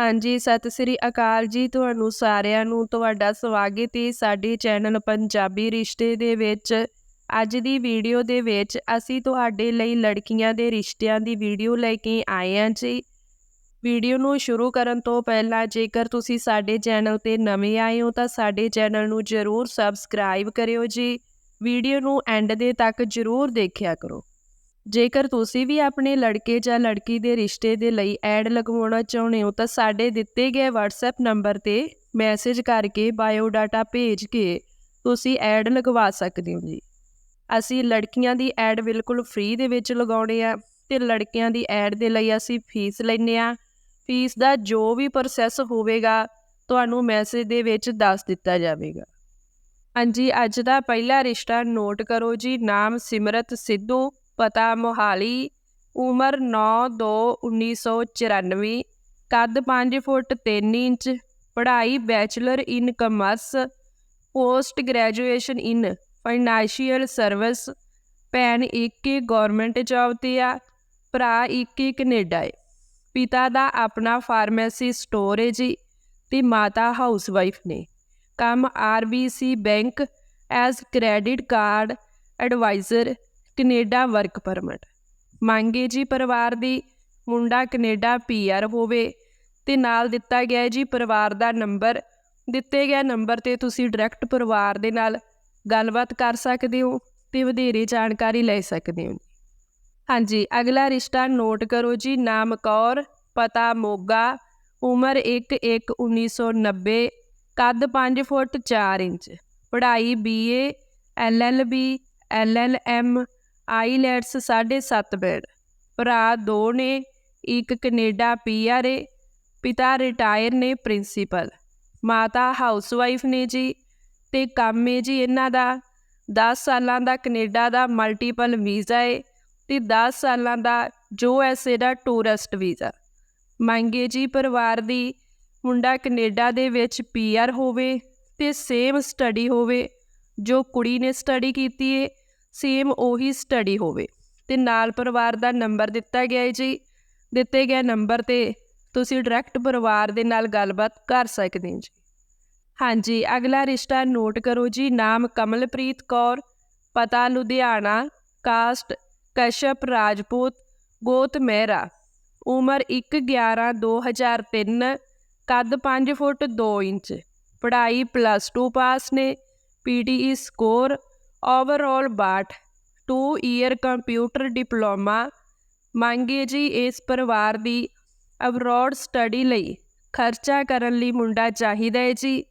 ਹਾਂਜੀ, ਸਤਿ ਸ੍ਰੀ ਅਕਾਲ ਜੀ ਤੁਹਾਨੂੰ ਸਾਰਿਆਂ ਨੂੰ, ਤੁਹਾਡਾ ਸਵਾਗਤ ਹੈ ਸਾਡੇ ਚੈਨਲ ਪੰਜਾਬੀ ਰਿਸ਼ਤੇ ਦੇ ਵਿੱਚ। ਅੱਜ ਦੀ ਵੀਡੀਓ ਦੇ ਵਿੱਚ ਅਸੀਂ ਤੁਹਾਡੇ ਲਈ ਲੜਕੀਆਂ ਦੇ ਰਿਸ਼ਤਿਆਂ ਦੀ ਵੀਡੀਓ ਲੈ ਕੇ ਆਏ ਹਾਂ ਜੀ। ਵੀਡੀਓ ਨੂੰ ਸ਼ੁਰੂ ਕਰਨ ਤੋਂ ਪਹਿਲਾਂ ਜੇਕਰ ਤੁਸੀਂ ਸਾਡੇ ਚੈਨਲ ਤੇ ਨਵੇਂ ਆਏ ਹੋ ਤਾਂ ਸਾਡੇ ਚੈਨਲ ਨੂੰ ਜਰੂਰ ਸਬਸਕ੍ਰਾਈਬ ਕਰਿਓ ਜੀ। ਵੀਡੀਓ ਨੂੰ ਐਂਡ ਦੇ ਤੱਕ ਜਰੂਰ ਦੇਖਿਆ ਕਰੋ। ਜੇਕਰ ਤੁਸੀਂ ਵੀ ਆਪਣੇ ਲੜਕੇ ਜਾਂ ਲੜਕੀ ਦੇ ਰਿਸ਼ਤੇ ਦੇ ਲਈ ਐਡ ਲਗਵਾਉਣਾ ਚਾਹੁੰਦੇ ਹੋ, ਤਾਂ ਸਾਡੇ ਦਿੱਤੇ ਗਏ WhatsApp ਨੰਬਰ ਤੇ ਮੈਸੇਜ ਕਰਕੇ ਬਾਇਓ ਡਾਟਾ ਭੇਜ ਕੇ ਤੁਸੀਂ ਐਡ ਲਗਵਾ ਸਕਦੇ ਹੋ ਜੀ। ਅਸੀਂ ਲੜਕੀਆਂ ਦੀ ਐਡ ਬਿਲਕੁਲ ਫ੍ਰੀ ਦੇ ਵਿੱਚ ਲਗਾਉਣੇ ਆ ਤੇ ਲੜਕਿਆਂ ਦੀ ਐਡ ਦੇ ਲਈ ਅਸੀਂ ਫੀਸ ਲੈਂਦੇ ਆ ਫੀਸ ਦਾ ਜੋ ਵੀ ਪ੍ਰੋਸੈਸ ਹੋਵੇਗਾ, ਤੁਹਾਨੂੰ ਮੈਸੇਜ ਦੇ ਵਿੱਚ ਦੱਸ ਦਿੱਤਾ ਜਾਵੇਗਾ। ਹਾਂਜੀ, ਅੱਜ ਦਾ ਪਹਿਲਾ ਰਿਸ਼ਤਾ ਨੋਟ ਕਰੋ ਜੀ, ਨਾਮ ਸਿਮਰਤ ਸਿੱਧੂ। ਪਤਾ ਮੋਹਾਲੀ, ਉਮਰ 9/2/1994 ਕੱਦ 5 ਫੁੱਟ 3 ਇੰਚ, ਪੜ੍ਹਾਈ bachelor in commerce, post graduation in financial service, ਭੈਣ ਇੱਕ ਹੀ ਗਵਰਨਮੈਂਟ ਜੌਬ ਤੇ ਆ, ਭਰਾ ਇੱਕ ਹੀ ਕੈਨੇਡਾ ਏ। ਪਿਤਾ ਦਾ ਆਪਣਾ ਫਾਰਮੇਸੀ ਸਟੋਰ ਏ ਜੀ ਤੇ ਮਾਤਾ ਹਾਊਸਵਾਈਫ ਨੇ। ਕੰਮ RBC bank as credit card adviser Canada work permit. ਮੰਗੇ ਜੀ ਪਰਿਵਾਰ ਦੀ ਮੁੰਡਾ ਕੈਨੇਡਾ ਪੀਆਰ ਹੋਵੇ ਤੇ ਨਾਲ ਦਿੱਤਾ ਗਿਆ ਹੈ ਜੀ ਪਰਿਵਾਰ ਦਾ ਨੰਬਰ। ਦਿੱਤੇ ਗਿਆ ਨੰਬਰ ਤੇ ਤੁਸੀਂ ਡਾਇਰੈਕਟ ਪਰਿਵਾਰ ਦੇ ਨਾਲ ਗੱਲਬਾਤ ਕਰ ਸਕਦੇ ਹੋ ਤੇ ਵਧੇਰੇ ਜਾਣਕਾਰੀ ਲੈ ਸਕਦੇ ਹੋ। ਹਾਂਜੀ, ਅਗਲਾ ਰਿਸ਼ਤਾ ਨੋਟ ਕਰੋ ਜੀ, ਨਾਮ ਕੌਰ, ਪਤਾ ਮੋਗਾ, ਉਮਰ 1/1/1990 ਕੱਦ 5 ਫੁੱਟ 4 ਇੰਚ, ਪੜ੍ਹਾਈ BA LLB LLM IELTS 7.5 band. ਭਰਾ ਦੋ ਨੇ, ਇੱਕ ਕੈਨੇਡਾ ਪੀਆਰ ਏ ਪਿਤਾ ਰਿਟਾਇਰ ਨੇ ਪ੍ਰਿੰਸੀਪਲ। ਮਾਤਾ ਹਾਊਸਵਾਈਫ ਨੇ ਜੀ, ਤੇ ਕੰਮ ਏ ਜੀ ਇਹਨਾਂ ਦਾ। 10 ਸਾਲਾਂ ਦਾ ਕੈਨੇਡਾ ਦਾ ਮਲਟੀਪਲ ਵੀਜ਼ਾ ਏ ਤੇ 10 ਸਾਲਾਂ ਦਾ ਜੋ ਐਸੇ ਦਾ ਟੂਰਿਸਟ ਵੀਜ਼ਾ। ਮੰਗੇ ਜੀ ਪਰਿਵਾਰ ਦੀ, ਮੁੰਡਾ ਕੈਨੇਡਾ ਦੇ ਵਿੱਚ ਪੀਆਰ ਹੋਵੇ ਤੇ ਸੇਮ ਸਟੱਡੀ ਹੋਵੇ, ਜੋ ਕੁੜੀ ਨੇ ਸਟੱਡੀ ਕੀਤੀ ਏ ਸੇਮ ਉਹੀ ਸਟੱਡੀ ਹੋਵੇ। ਤੇ ਨਾਲ ਪਰਿਵਾਰ ਦਾ ਨੰਬਰ ਦਿੱਤਾ ਗਿਆ ਹੈ ਜੀ। ਦਿੱਤੇ ਗਏ ਨੰਬਰ ਤੇ ਤੁਸੀਂ ਡਾਇਰੈਕਟ ਪਰਿਵਾਰ ਦੇ ਨਾਲ ਗੱਲਬਾਤ ਕਰ ਸਕਦੇ ਹੋ ਜੀ। ਹਾਂਜੀ, ਅਗਲਾ ਰਿਸ਼ਤਾ ਨੋਟ ਕਰੋ ਜੀ। ਨਾਮ ਕਮਲਪ੍ਰੀਤ ਕੌਰ, ਪਤਾ ਲੁਧਿਆਣਾ ਕਾਸਟ ਕਸ਼ਪ ਰਾਜਪੂਤ, ਗੋਤ ਮਹਿਰਾ। ਉਮਰ 1/11/2003 ਕੱਦ 5 ਫੁੱਟ 2 ਇੰਚ। ਪੜ੍ਹਾਈ ਪਲੱਸ 2 ਪਾਸ ਨੇ। PTE score overall 62 2 year computer diploma ਮੰਗੇ ਜੀ ਇਸ ਪਰਿਵਾਰ ਦੀ ਅਬਰੋਡ ਸਟੱਡੀ ਲਈ ਖਰਚਾ ਕਰਨ ਲਈ ਮੁੰਡਾ ਚਾਹੀਦਾ ਹੈ ਜੀ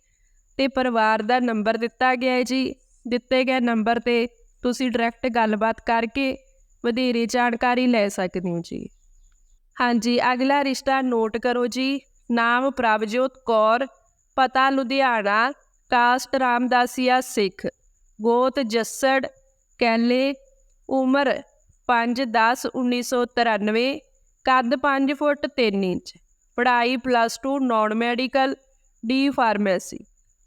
ਤੇ ਪਰਿਵਾਰ ਦਾ ਨੰਬਰ ਦਿੱਤਾ ਗਿਆ ਹੈ ਜੀ। ਦਿੱਤੇ ਗਏ ਨੰਬਰ ਤੇ ਤੁਸੀਂ ਡਾਇਰੈਕਟ ਗੱਲਬਾਤ ਕਰਕੇ ਵਧੇਰੇ ਜਾਣਕਾਰੀ ਲੈ ਸਕਦੇ ਹੋ ਜੀ। ਹਾਂਜੀ, ਅਗਲਾ ਰਿਸ਼ਤਾ ਨੋਟ ਕਰੋ ਜੀ। ਨਾਮ ਪ੍ਰਭਜੋਤ ਕੌਰ, ਪਤਾ ਲੁਧਿਆਣਾ ਕਾਸਟ ਰਾਮਦਾਸੀਆ ਸਿੱਖ। ਗੋਤ, ਜੱਸੜ ਕੈਲੇ ਉਮਰ 5/10/1993 ਕੱਦ 5 ਫੁੱਟ 3 ਇੰਚ, ਪੜ੍ਹਾਈ plus 2 non medical D pharmacy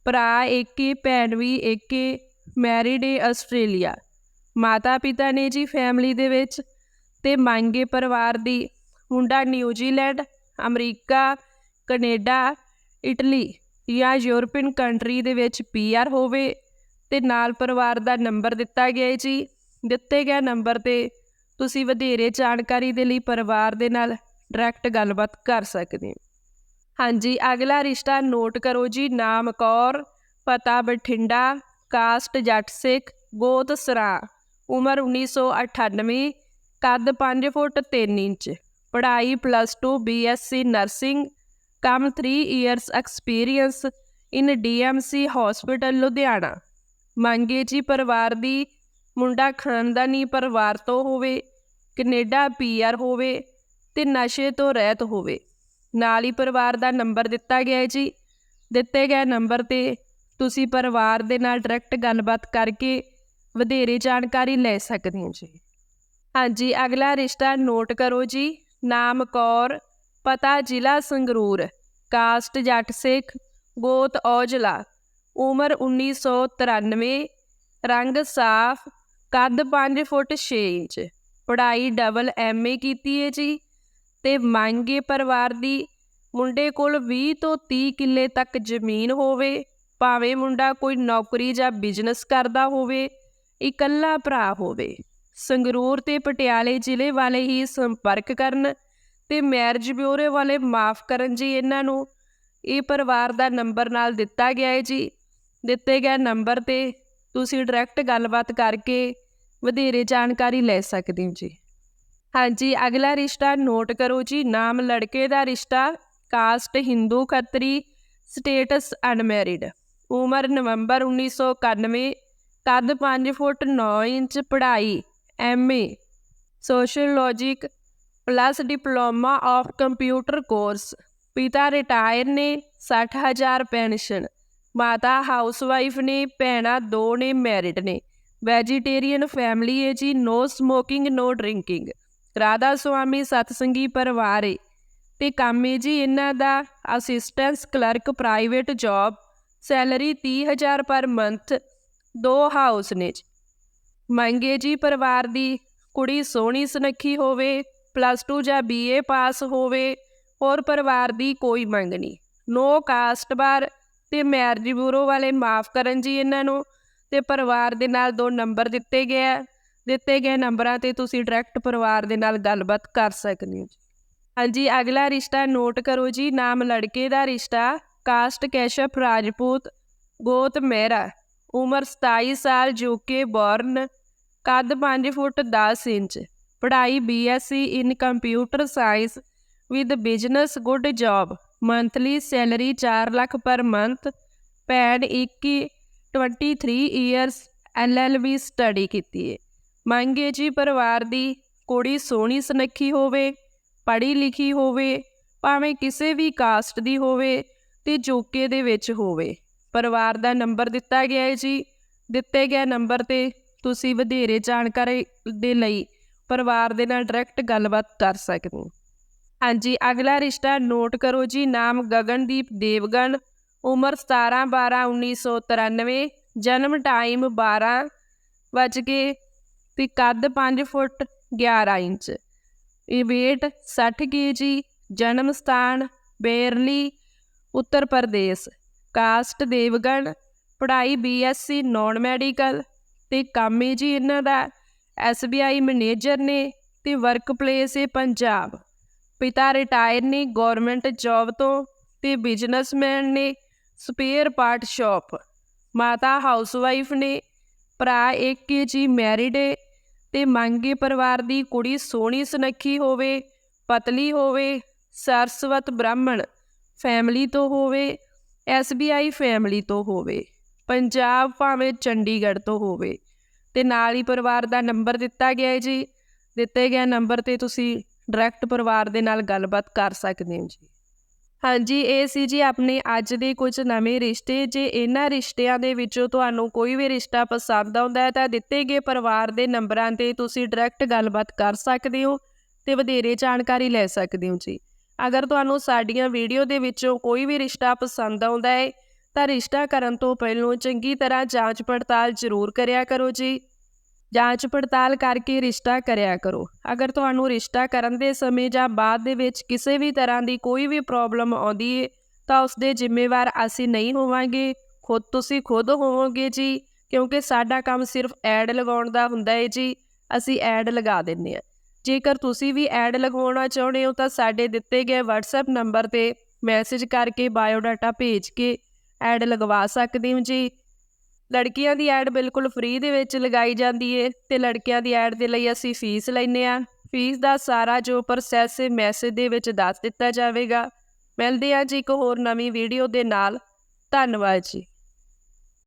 ਭਰਾ ਏਕੇ, ਭੈਣ ਵੀ ਏਕੇ ਮੈਰਿਡ ਏ ਆਸਟ੍ਰੇਲੀਆ, ਮਾਤਾ ਪਿਤਾ ਨੇ ਜੀ ਫੈਮਿਲੀ ਦੇ ਵਿੱਚ ਤੇ ਮੰਗੇ ਪਰਿਵਾਰ ਦੀ, ਮੁੰਡਾ New Zealand America, Canada, Italy ਜਾਂ ਯੂਰਪੀਅਨ ਕੰਟਰੀ ਦੇ ਵਿੱਚ ਪੀਆਰ ਹੋਵੇ ਤੇ ਨਾਲ ਪਰਿਵਾਰ ਦਾ ਨੰਬਰ ਦਿੱਤਾ ਗਿਆ ਹੈ ਜੀ। ਦਿੱਤੇ ਗਏ ਨੰਬਰ ਤੇ ਤੁਸੀਂ ਵਧੇਰੇ ਜਾਣਕਾਰੀ ਦੇ ਲਈ ਪਰਿਵਾਰ ਦੇ ਨਾਲ ਡਾਇਰੈਕਟ ਗੱਲਬਾਤ ਕਰ ਸਕਦੇ ਹੋ। ਹਾਂਜੀ, ਅਗਲਾ ਰਿਸ਼ਤਾ ਨੋਟ ਕਰੋ ਜੀ। ਨਾਮ ਕੌਰ, ਪਤਾ ਬਠਿੰਡਾ ਕਾਸਟ ਜੱਟ ਸਿੱਖ, ਗੋਤ ਸਰਾ। ਉਮਰ 1998 ਕੱਦ 5 ਫੁੱਟ 3 ਇੰਚ। ਪੜ੍ਹਾਈ ਪਲੱਸ 2 ਬੀਐਸਸੀ ਨਰਸਿੰਗ ਕੰਮ 3 years experience in DMC hospital Ludhiana. ਮੰਗੇ ਜੀ ਪਰਿਵਾਰ ਦੀ, ਮੁੰਡਾ ਖਾਨਦਾਨੀ ਪਰਿਵਾਰ ਤੋਂ ਹੋਵੇ, ਕੈਨੇਡਾ ਪੀਆਰ ਹੋਵੇ ਤੇ ਨਸ਼ੇ ਤੋਂ ਰਹਿਤ ਹੋਵੇ। ਨਾਲ ਹੀ ਪਰਿਵਾਰ ਦਾ ਨੰਬਰ ਦਿੱਤਾ ਗਿਆ ਹੈ ਜੀ। ਦਿੱਤੇ ਗਏ ਨੰਬਰ ਤੇ ਤੁਸੀਂ ਪਰਿਵਾਰ ਦੇ ਨਾਲ ਡਾਇਰੈਕਟ ਗੱਲਬਾਤ ਕਰਕੇ ਵਧੇਰੇ ਜਾਣਕਾਰੀ ਲੈ ਸਕਦੇ ਹੋ ਜੀ। ਹਾਂਜੀ, ਅਗਲਾ ਰਿਸ਼ਤਾ ਨੋਟ ਕਰੋ ਜੀ। ਨਾਮ ਕੌਰ, ਪਤਾ ਜ਼ਿਲ੍ਹਾ ਸੰਗਰੂਰ। ਕਾਸਟ ਜੱਟ ਸਿੱਖ, ਗੋਤ ਔਜਲਾ। ਉਮਰ 1993 ਰੰਗ ਸਾਫ਼, ਕੱਦ 5 ਫੁੱਟ 6 ਇੰਚ। ਪੜ੍ਹਾਈ ਡਬਲ ਐਮਏ ਕੀਤੀ ਹੈ ਜੀ ਤੇ ਮੰਗੇ ਪਰਿਵਾਰ ਦੀ ਮੁੰਡੇ ਕੋਲ 20 ਤੋਂ 30 ਕਿੱਲੇ ਤੱਕ ਜ਼ਮੀਨ ਹੋਵੇ, ਭਾਵੇਂ ਮੁੰਡਾ ਕੋਈ ਨੌਕਰੀ ਜਾਂ ਬਿਜ਼ਨਸ ਕਰਦਾ ਹੋਵੇ, ਇਕੱਲਾ ਭਰਾ ਹੋਵੇ। ਸੰਗਰੂਰ ਤੇ ਪਟਿਆਲੇ ਜ਼ਿਲ੍ਹੇ ਵਾਲੇ ਹੀ ਸੰਪਰਕ ਕਰਨ ਤੇ ਮੈਰਿਜ ਬਿਊਰੋ ਵਾਲੇ ਮਾਫ ਕਰਨ ਜੀ ਇਹਨਾਂ ਨੂੰ। ਇਹ ਪਰਿਵਾਰ ਦਾ ਨੰਬਰ ਨਾਲ ਦਿੱਤਾ ਗਿਆ ਹੈ ਜੀ। ਦਿੱਤੇ ਗਏ ਨੰਬਰ ਤੇ ਤੁਸੀਂ ਡਾਇਰੈਕਟ ਗੱਲਬਾਤ ਕਰਕੇ ਵਧੇਰੇ ਜਾਣਕਾਰੀ ਲੈ ਸਕਦੇ ਹੋ ਜੀ। ਹਾਂਜੀ, ਅਗਲਾ ਰਿਸ਼ਤਾ ਨੋਟ ਕਰੋ ਜੀ। ਨਾਮ ਲੜਕੇ ਦਾ ਰਿਸ਼ਤਾ, caste Hindu Khatri, status unmarried. ਉਮਰ ਨਵੰਬਰ 1991 ਕੱਦ 5 ਫੁੱਟ 9 ਇੰਚ ਪੜ੍ਹਾਈ MA social plus diploma of computer course. ਪਿਤਾ ਰਿਟਾਇਰ ਨੇ 60000 ਪੈਨਸ਼ਨ। ਮਾਤਾ ਹਾਊਸਵਾਈਫ ਨੇ, ਭੈਣਾਂ ਦੋ ਨੇ ਮੈਰਿਡ ਨੇ। ਵੈਜੀਟੇਰੀਅਨ ਫੈਮਿਲੀ ਹੈ ਜੀ no smoking no drinking Radha Soami ਸਤਸੰਗੀ ਪਰਿਵਾਰ ਹੈ ਤੇ ਕੰਮ ਹੈ ਜੀ ਇਹਨਾਂ ਦਾ assistance clerk private job salary 30000 per month ਦੋ ਹਾਊਸ ਨੇ ਜੀ। ਮੰਗੇ ਜੀ ਪਰਿਵਾਰ ਦੀ, ਕੁੜੀ ਸੋਹਣੀ ਸੁਨੱਖੀ ਹੋਵੇ ਪਲੱਸ 2 ਜਾਂ ਬੀਏ ਪਾਸ ਹੋਵੇ, ਹੋਰ ਪਰਿਵਾਰ ਦੀ ਕੋਈ ਮੰਗ ਨਹੀਂ। ਨੋ ਕਾਸਟ ਬਾਰ ਤੇ ਮੈਰਿਜ ਬਿਊਰੋ ਵਾਲੇ ਮਾਫ ਕਰਨ ਜੀ ਇਹਨਾਂ ਨੂੰ ਤੇ ਪਰਿਵਾਰ ਦੇ ਨਾਲ ਦੋ ਨੰਬਰ ਦਿੱਤੇ ਗਏ ਆ। ਦਿੱਤੇ ਗਏ ਨੰਬਰਾਂ ਤੇ ਤੁਸੀਂ ਡਾਇਰੈਕਟ ਪਰਿਵਾਰ ਦੇ ਨਾਲ ਗੱਲਬਾਤ ਕਰ ਸਕਦੇ ਹੋ ਜੀ। ਹਾਂਜੀ, ਅਗਲਾ ਰਿਸ਼ਤਾ ਨੋਟ ਕਰੋ ਜੀ। ਨਾਮ ਲੜਕੇ ਦਾ ਰਿਸ਼ਤਾ। ਕਾਸਟ ਕੈਸ਼ਪ ਰਾਜਪੂਤ ਗੋਤ ਮਹਿਰਾ। ਉਮਰ 27 ਸਾਲ ਜੋਕੇ ਬੌਰਨ ਕੱਦ 5 ਫੁੱਟ 10 ਇੰਚ। ਪੜ੍ਹਾਈ BSc in computer science with business good job monthly salary 4 lakh per month paid 21 23 years LLB study ਕੀਤੀ ਹੈ ਮੰਗੇ ਜੀ ਪਰਿਵਾਰ ਦੀ ਕੁੜੀ ਸੋਹਣੀ ਸੁਨੱਖੀ ਹੋਵੇ, ਪੜ੍ਹੀ ਲਿਖੀ ਹੋਵੇ, ਭਾਵੇਂ ਕਿਸੇ ਵੀ ਕਾਸਟ ਦੀ ਹੋਵੇ ਤੇ ਜੋਕੇ ਦੇ ਵਿੱਚ ਹੋਵੇ। ਪਰਿਵਾਰ ਦਾ ਨੰਬਰ ਦਿੱਤਾ ਗਿਆ ਹੈ ਜੀ। ਦਿੱਤੇ ਗਏ ਨੰਬਰ ਤੇ ਤੁਸੀਂ ਵਧੇਰੇ ਜਾਣਕਾਰੀ ਦੇ ਲਈ ਪਰਿਵਾਰ ਦੇ ਨਾਲ ਡਾਇਰੈਕਟ ਗੱਲਬਾਤ ਕਰ ਸਕਦੇ ਹੋ। ਹਾਂਜੀ, ਅਗਲਾ ਰਿਸ਼ਤਾ ਨੋਟ ਕਰੋ ਜੀ, ਨਾਮ ਗਗਨਦੀਪ ਦੇਵਗਨ, ਉਮਰ 17 12 1993 ਜਨਮ ਟਾਈਮ 12 ਵਜ ਕੇ ਤੇ ਕੱਦ 5 ਫੁੱਟ 11 ਇੰਚ। ਇਹ weight 60 kg, ਜਨਮ ਸਥਾਨ ਬੇਰਲੀ, ਉੱਤਰ ਪ੍ਰਦੇਸ਼। ਕਾਸਟ ਦੇਵਗਨ, ਪੜ੍ਹਾਈ ਬੀਐਸਸੀ ਨਾਨ ਮੈਡੀਕਲ ਤੇ ਕੰਮ ਹੈ ਜੀ ਇਹਨਾਂ ਦਾ ਐਸਬੀਆਈ ਮੈਨੇਜਰ ਨੇ ਤੇ ਵਰਕ ਪਲੇਸ ਹੈ ਪੰਜਾਬ। ਪਿਤਾ ਰਿਟਾਇਰ ਨੇ ਗਵਰਨਮੈਂਟ ਜੌਬ ਤੋਂ ਤੇ ਬਿਜ਼ਨਸਮੈਨ ਨੇ ਸਪੇਅਰ ਪਾਰਟ ਸ਼ਾਪ ਮਾਤਾ ਹਾਊਸਵਾਈਫ ਨੇ, ਭਰਾ ਇੱਕ ਹੀ ਜੀ ਮੈਰਿਡ ਏ ਤੇ ਮੰਗੇ ਪਰਿਵਾਰ ਦੀ ਕੁੜੀ ਸੋਹਣੀ ਸੁਨੱਖੀ ਹੋਵੇ, ਪਤਲੀ ਹੋਵੇ, ਸਰਸਵਤ ਬ੍ਰਾਹਮਣ ਫੈਮਿਲੀ ਤੋਂ ਹੋਵੇ ਐਸਬੀਆਈ ਫੈਮਿਲੀ ਤੋਂ ਹੋਵੇ, ਪੰਜਾਬ ਭਾਵੇਂ ਚੰਡੀਗੜ੍ਹ ਤੋਂ ਹੋਵੇ। ਤੇ ਨਾਲ ਹੀ ਪਰਿਵਾਰ ਦਾ ਨੰਬਰ ਦਿੱਤਾ ਗਿਆ ਹੈ ਜੀ। ਦਿੱਤੇ ਗਏ ਨੰਬਰ ਤੇ ਤੁਸੀਂ ਡਾਇਰੈਕਟ ਪਰਿਵਾਰ ਦੇ ਨਾਲ ਗੱਲਬਾਤ ਕਰ ਸਕਦੇ ਹੋ ਜੀ। ਹਾਂਜੀ, ਇਹ ਸੀ ਜੀ ਆਪਣੇ ਅੱਜ ਦੇ ਕੁਝ ਨਵੇਂ ਰਿਸ਼ਤੇ। ਜੇ ਇਹਨਾਂ ਰਿਸ਼ਤਿਆਂ ਦੇ ਵਿੱਚੋਂ ਤੁਹਾਨੂੰ ਕੋਈ ਵੀ ਰਿਸ਼ਤਾ ਪਸੰਦ ਆਉਂਦਾ ਹੈ, ਤਾਂ ਦਿੱਤੇ ਗਏ ਪਰਿਵਾਰ ਦੇ ਨੰਬਰਾਂ ਤੇ ਤੁਸੀਂ ਡਾਇਰੈਕਟ ਗੱਲਬਾਤ ਕਰ ਸਕਦੇ ਹੋ ਤੇ ਵਧੇਰੇ ਜਾਣਕਾਰੀ ਲੈ ਸਕਦੇ ਹੋ ਜੀ। ਅਗਰ ਤੁਹਾਨੂੰ ਸਾਡੀਆਂ ਵੀਡੀਓ ਦੇ ਵਿੱਚੋਂ ਕੋਈ ਵੀ ਰਿਸ਼ਤਾ ਪਸੰਦ ਆਉਂਦਾ ਹੈ, ਤਾਂ ਰਿਸ਼ਤਾ ਕਰਨ ਤੋਂ ਪਹਿਲਾਂ ਚੰਗੀ ਤਰ੍ਹਾਂ ਜਾਂਚ ਪੜਤਾਲ ਜ਼ਰੂਰ ਕਰਿਆ ਕਰੋ ਜੀ। ਜਾਂਚ ਪੜਤਾਲ ਕਰਕੇ ਰਿਸ਼ਤਾ ਕਰਿਆ ਕਰੋ। ਅਗਰ ਤੁਹਾਨੂੰ ਰਿਸ਼ਤਾ ਕਰਨ ਦੇ ਸਮੇਂ ਜਾਂ ਬਾਅਦ ਦੇ ਵਿੱਚ ਕਿਸੇ ਵੀ ਤਰ੍ਹਾਂ ਦੀ ਕੋਈ ਵੀ ਪ੍ਰੋਬਲਮ ਆਉਂਦੀ ਹੈ ਤਾਂ ਉਸ ਦੇ ਜ਼ਿੰਮੇਵਾਰ ਅਸੀਂ ਨਹੀਂ ਹੋਵਾਂਗੇ। ਖੁਦ ਤੁਸੀਂ ਖੁਦ ਹੋਵੋਗੇ ਜੀ, ਕਿਉਂਕਿ ਸਾਡਾ ਕੰਮ ਸਿਰਫ ਐਡ ਲਗਾਉਣ ਦਾ ਹੁੰਦਾ ਹੈ ਜੀ। ਅਸੀਂ ਐਡ ਲਗਾ ਦਿੰਨੇ ਆ ਜੇਕਰ ਤੁਸੀਂ ਵੀ ਐਡ ਲਗਵਾਉਣਾ ਚਾਹੁੰਦੇ ਹੋ ਤਾਂ ਸਾਡੇ ਦਿੱਤੇ ਗਏ WhatsApp ਨੰਬਰ ਤੇ ਮੈਸੇਜ ਕਰਕੇ ਬਾਇਓਡਾਟਾ ਭੇਜ ਕੇ ਐਡ ਲਗਵਾ ਸਕਦੇ ਹੋ ਜੀ। ਲੜਕੀਆਂ ਦੀ ਐਡ ਬਿਲਕੁਲ ਫ੍ਰੀ ਦੇ ਵਿੱਚ ਲਗਾਈ ਜਾਂਦੀ ਏ ਤੇ ਲੜਕਿਆਂ ਦੀ ਐਡ ਦੇ ਲਈ ਅਸੀਂ ਫੀਸ ਲੈਨੇ ਆ ਫੀਸ ਦਾ ਸਾਰਾ ਜੋ ਪ੍ਰੋਸੈਸ ਹੈ ਮੈਸੇਜ ਦੇ ਵਿੱਚ ਦੱਸ ਦਿੱਤਾ ਜਾਵੇਗਾ। ਮਿਲਦੇ ਆ ਜੀ ਇੱਕ ਹੋਰ ਨਵੀਂ ਵੀਡੀਓ ਦੇ ਨਾਲ। ਧੰਨਵਾਦ ਜੀ।